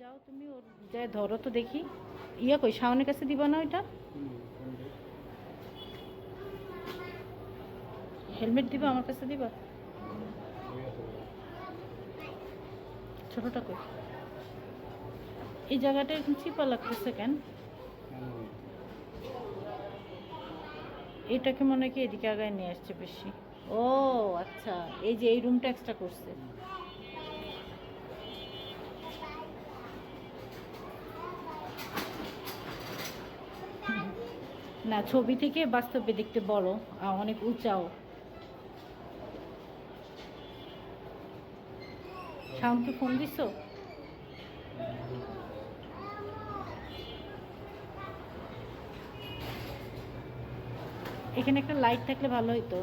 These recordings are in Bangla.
যাও তুমি ওর যাই ধরো তো দেখি। ইয়া কই শাওনের কাছে দিবা না ওইটা? হেলমেট দিবা আমার কাছে দিবা? ছোটটা কই? এই জায়গাটা এখন চিপা লাগতেছে কেন? কেন? এটাকে মনে হয় কি এদিকে আগায় নিয়ে আসছে বেশি। ও আচ্ছা এই যে এই রুমটা এক্সট্রা করছে। না, ছবি থেকে বাস্তবে দেখতে বড় অনেক উঁচাও। শাওনকে ফোন দিছো এখানে একটা লাইট থাকলে ভালো হতো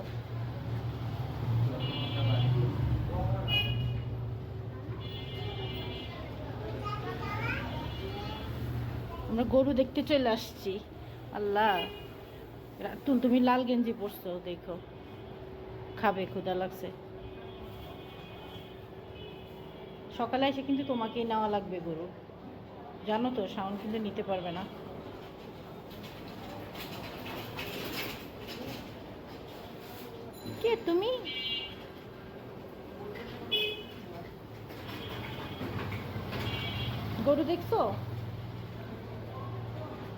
আমরা গরু দেখতে চলে আসছি। আল্লাহ রাতুল তুমি লাল গেঞ্জি পরছো, দেখো। খাবে ক্ষুদা লাগছে। সকালে এসে কিন্তু তোমাকেই নেওয়া লাগবে, গরু। জানো তো, সাউন্ড কিন্তু নিতে পারবে না। কে তুমি? গরু দেখছ?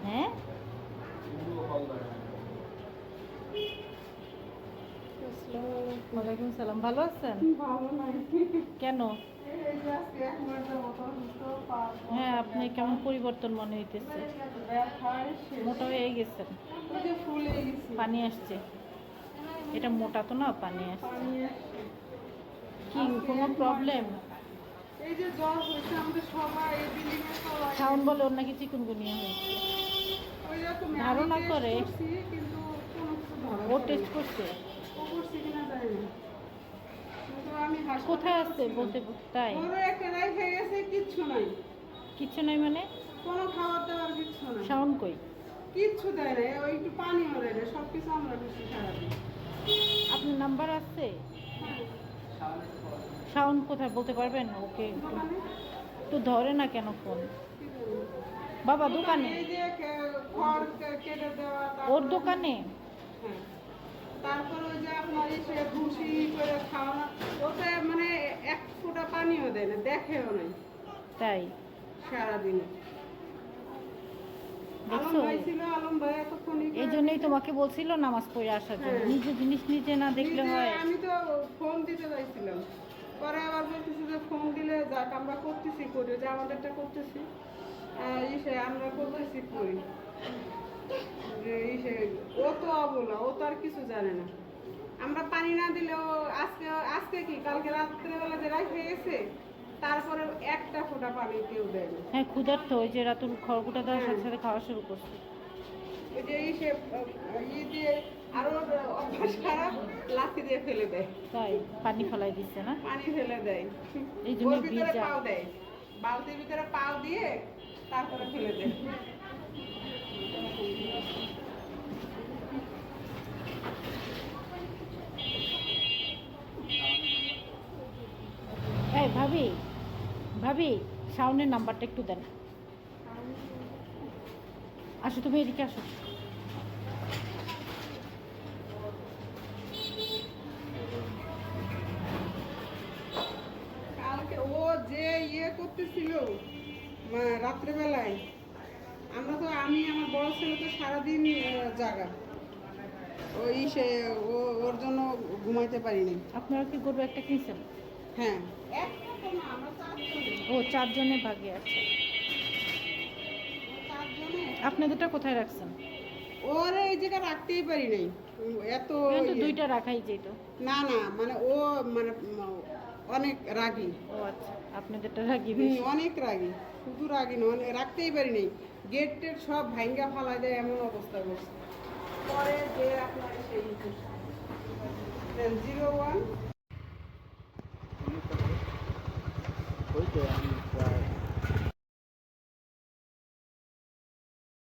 হ্যাঁ? ওয়ালাইকুম সালাম ভালো আছেন? ভালো নাই কেন? হ্যাঁ আপনি কেমন পরিবর্তন মনে হইতেছে? মোটা হয়ে গেছেন? পানি আসছে? এটা মোটা তো না পানি আসছে। কি কোনো প্রবলেম শাওন বলে ওর নাকি চিকুনগুনিয়া হয়েছে। ধারণা করে। ও টেস্ট করছে? না আমি কোথায় আছে? বলতে বলতে তাই? ওরও একটা রাইখে গেছে কিচ্ছু নাই। কিচ্ছু নাই মানে? কোনো খাবার দাবার কিচ্ছু নাই। শাওন কই? কিচ্ছু দেয় না ওই একটু পানিও দেয় না সব কিছু আমরা বেশি সারাদিন। আপনার নাম্বার আছে? হ্যাঁ। শাওন কোথায়? বলতে পারবেন? ওকে একটু ধরে না কেন ফোন? বাবা দোকানে? ওর দোকানে? হ্যাঁ। তারপর ওই যে আপনার এসে ভুসি করে খাওয়ানো ওতে মানে এক ফোঁটা পানিও দেয় না দেখেও নাই। তাই? সারাদিনে। এই জন্যই তোমাকে বলছিল নামাজ পড়ে আসার জন্য। হ্যাঁ। নিজে জিনিস নিজে না দেখলে হয়। আমি তো ফোন দিতে চাইছিলাম পরে আবার বলতেছি যে ফোন দিলে যাক আমরা করতেছি করি যে আমাদেরটা করতেছি আমরা করতেছি করি। ও তো অবলা ও তো আর কিছু জানে না। আমরা পানি না দিলেও আজকে আজকে কি? কালকে রাত্রেবেলা যে রাখে গেছে তারপরে একটা ফোঁটা পানি কেউ দেয় হ্যাঁ ক্ষুধার্ত ওই যে রাতুল খড়কুটা দেওয়ার সাথে হ্যাঁ। সাথে খাওয়া শুরু করছে। ওই যে ইসে ই দিয়ে আরও অভ্যাস খারাপ লাথি দিয়ে ফেলে দেয়। তাই পানি ফেলাই দিচ্ছে না? পানি ফেলে দেয়। এই জন্য পাও দেয়। বালতির ভিতরে পাও দিয়ে তারপরে ফেলে দেয়। ভাবি ভাবি শাওনের নাম্বারটা একটু দেন। আসো তুমি এদিকে আসো। ও যে ইয়ে করতেছিল রাত্রেবেলায়। আমরা তো আমি আমার বড় ছেলে তো সারাদিন জাগা ওই সে ও ওর জন্য ঘুমাইতে পারিনি আপনারা কি গরু একটা কিনছেন হ্যাঁ চারজনে। ও চারজনের ভাগে আছে চারজনে। আপনাদেরটা কোথায় রাখছেন ওরে এই জায়গা রাখতেই পারি নাই এত ইয়ে। দুইটা রাখাই যেত না না মানে ও মানে অনেক রাগী। ও আচ্ছা আপনাদেরটা রাখি বেশি। অনেক রাগী শুধু রাগী না অনেক রাখতেই পারি নাই। গেট টেট সব ভাঙ্গা ফালা দেয় এমন অবস্থা করছে। পরে যে আপনার সেই জিরো ওয়ান